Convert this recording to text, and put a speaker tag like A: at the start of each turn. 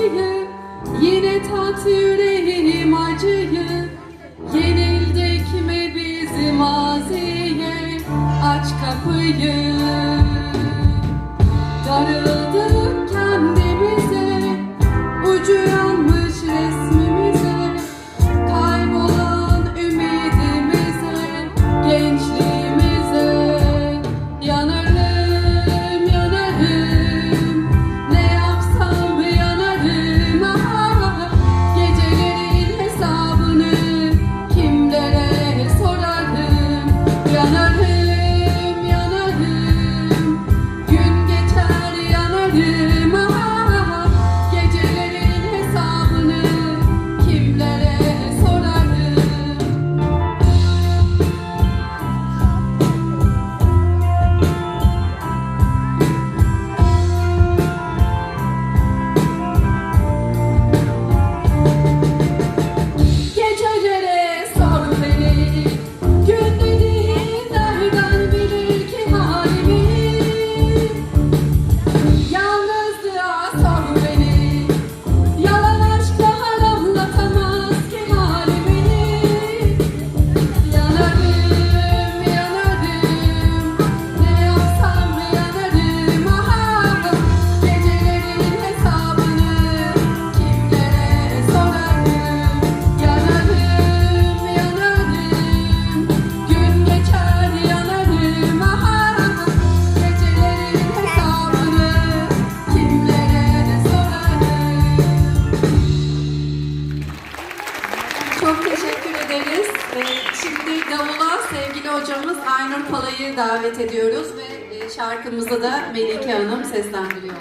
A: acıyı Yine tat yüreğim acıyı. Yenildik mi biz maziye Aç kapıyı. Çok teşekkür ederiz. Ee, şimdi davula sevgili hocamız Aynur Pala'yı davet ediyoruz ve e, şarkımızı da Melike Hanım seslendiriyor.